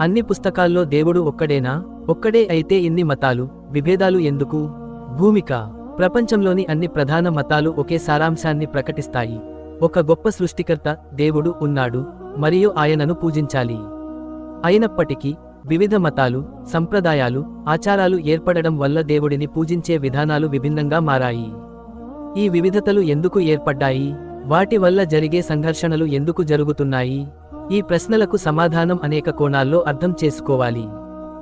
అన్ని పుస్తకాల్లో దేవుడు ఒక్కడేనా? ఒక్కడే అయితే ఇన్ని మతాలు విభేదాలు ఎందుకు? భూమిక ప్రపంచంలోని అన్ని ప్రధాన మతాలు ఒకే సారాంశాన్ని ప్రకటిస్తాయి. ఒక గొప్ప సృష్టికర్త దేవుడు ఉన్నాడు మరియు ఆయనను పూజించాలి. అయినప్పటికీ వివిధ మతాలు సంప్రదాయాలు ఆచారాలు ఏర్పడడం వల్ల దేవుడిని పూజించే విధానాలు విభిన్నంగా మారాయి. ఈ వివిధతలు ఎందుకు ఏర్పడ్డాయి? వాటి వల్ల జరిగే సంఘర్షణలు ఎందుకు జరుగుతున్నాయి? ఈ ప్రశ్నలకు సమాధానం అనేక కోణాల్లో అర్థం చేసుకోవాలి.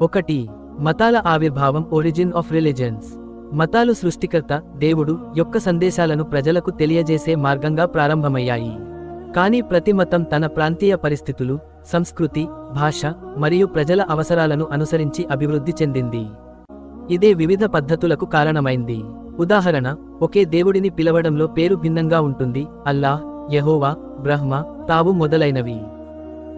ఒకటి మతాల ఆవిర్భావం ఒరిజిన్ ఆఫ్ రిలిజన్స్ మతాలు సృష్టికర్త దేవుడు యొక్క సందేశాలను ప్రజలకు తెలియజేసే మార్గంగా ప్రారంభమయ్యాయి. కానీ ప్రతి మతం తన ప్రాంతీయ పరిస్థితులు సంస్కృతి భాష మరియు ప్రజల అవసరాలను అనుసరించి అభివృద్ధి చెందింది. ఇదే వివిధ పద్ధతులకు కారణమైంది. ఉదాహరణ ఒకే దేవుడిని పిలవడంలో పేరు భిన్నంగా ఉంటుంది. అల్లాహ్ యెహోవా బ్రహ్మ తావు మొదలైనవి.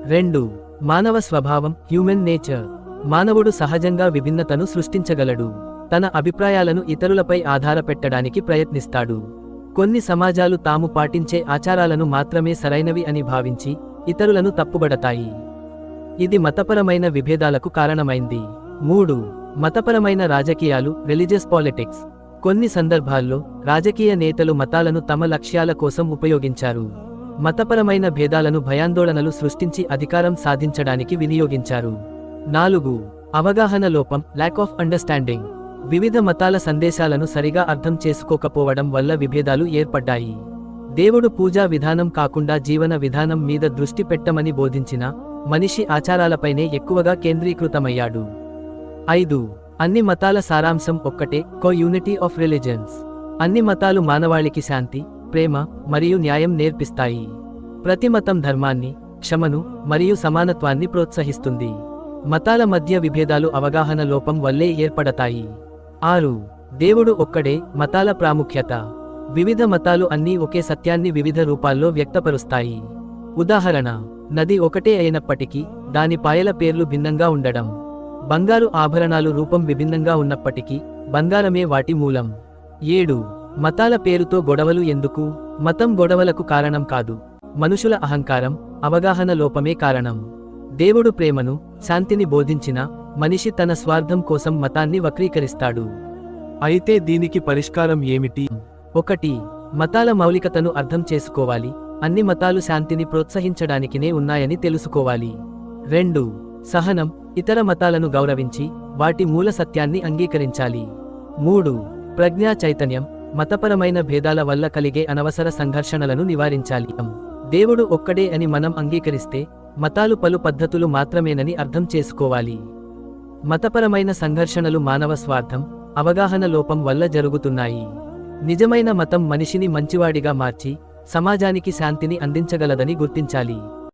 రెండు. మానవ స్వభావం హ్యూమన్ నేచర్ మానవుడు సహజంగా విభిన్నతను సృష్టించగలడు. తన అభిప్రాయాలను ఇతరులపై ఆధారపెట్టడానికి ప్రయత్నిస్తాడు. కొన్ని సమాజాలు తాము పాటించే ఆచారాలను మాత్రమే సరైనవి అని భావించి ఇతరులను తప్పుబడతాయి. ఇది మతపరమైన విభేదాలకు కారణమైంది. మూడు. మతపరమైన రాజకీయాలు రిలీజియస్ పాలిటిక్స్ కొన్ని సందర్భాల్లో రాజకీయ నేతలు మతాలను తమ లక్ష్యాల కోసం ఉపయోగించారు. మతపరమైన భేదాలను భయాందోళనలు సృష్టించి అధికారం సాధించడానికి వినియోగించారు. నాలుగు అవగాహన లోపం ల్యాక్ ఆఫ్ అండర్స్టాండింగ్ వివిధ మతాల సందేశాలను సరిగా అర్థం చేసుకోకపోవడం వల్ల విభేదాలు ఏర్పడ్డాయి. దేవుడు పూజా విధానం కాకుండా జీవన విధానం మీద దృష్టి పెట్టమని బోధించిన మనిషి ఆచారాలపైనే ఎక్కువగా కేంద్రీకృతమయ్యాడు. ఐదు అన్ని మతాల సారాంశం ఒక్కటే కో యూనిటీ ఆఫ్ రిలిజన్స్ అన్ని మతాలు మానవాళికి శాంతి ప్రేమ మరియు న్యాయం నేర్పిస్తాయి. ప్రతి మతం ధర్మాన్ని క్షమను మరియు సమానత్వాన్ని ప్రోత్సహిస్తుంది. మతాల మధ్య విభేదాలు అవగాహన లోపం వల్లే ఏర్పడతాయి. ఆరు. దేవుడు ఒక్కడే మతాల ప్రాముఖ్యత. వివిధ మతాలు అన్నీ ఒకే సత్యాన్ని వివిధ రూపాల్లో వ్యక్తపరుస్తాయి. ఉదాహరణ నది ఒకటే అయినప్పటికీ దాని పాయల పేర్లు భిన్నంగా ఉండడం. బంగారు ఆభరణాలు రూపం విభిన్నంగా ఉన్నప్పటికీ బంగారమే వాటి మూలం. ఏడు. మతాల పేరుతో గొడవలు ఎందుకు? మతం గొడవలకు కారణం కాదు. మనుషుల అహంకారం అవగాహన లోపమే కారణం. దేవుడు ప్రేమను శాంతిని బోధించిన మనిషి తన స్వార్థం కోసం మతాన్ని వక్రీకరిస్తాడు. అయితే దీనికి పరిష్కారం ఏమిటి? ఒకటి మతాల మౌలికతను అర్థం చేసుకోవాలి. అన్ని మతాలు శాంతిని ప్రోత్సహించడానికినే ఉన్నాయని తెలుసుకోవాలి. రెండు సహనం ఇతర మతాలను గౌరవించి వాటి మూల సత్యాన్ని అంగీకరించాలి. మూడు ప్రజ్ఞా చైతన్యం మతపరమైన భేదాల వల్ల కలిగే అనవసర సంఘర్షణలను నివారించాలి. దేవుడు ఒక్కడే అని మనం అంగీకరిస్తే మతాలు పలు పద్ధతులు మాత్రమేనని అర్థం చేసుకోవాలి. మతపరమైన సంఘర్షణలు మానవ స్వార్థం అవగాహన లోపం వల్ల జరుగుతున్నాయి. నిజమైన మతం మనిషిని మంచివాడిగా మార్చి సమాజానికి శాంతిని అందించగలదని గుర్తించాలి.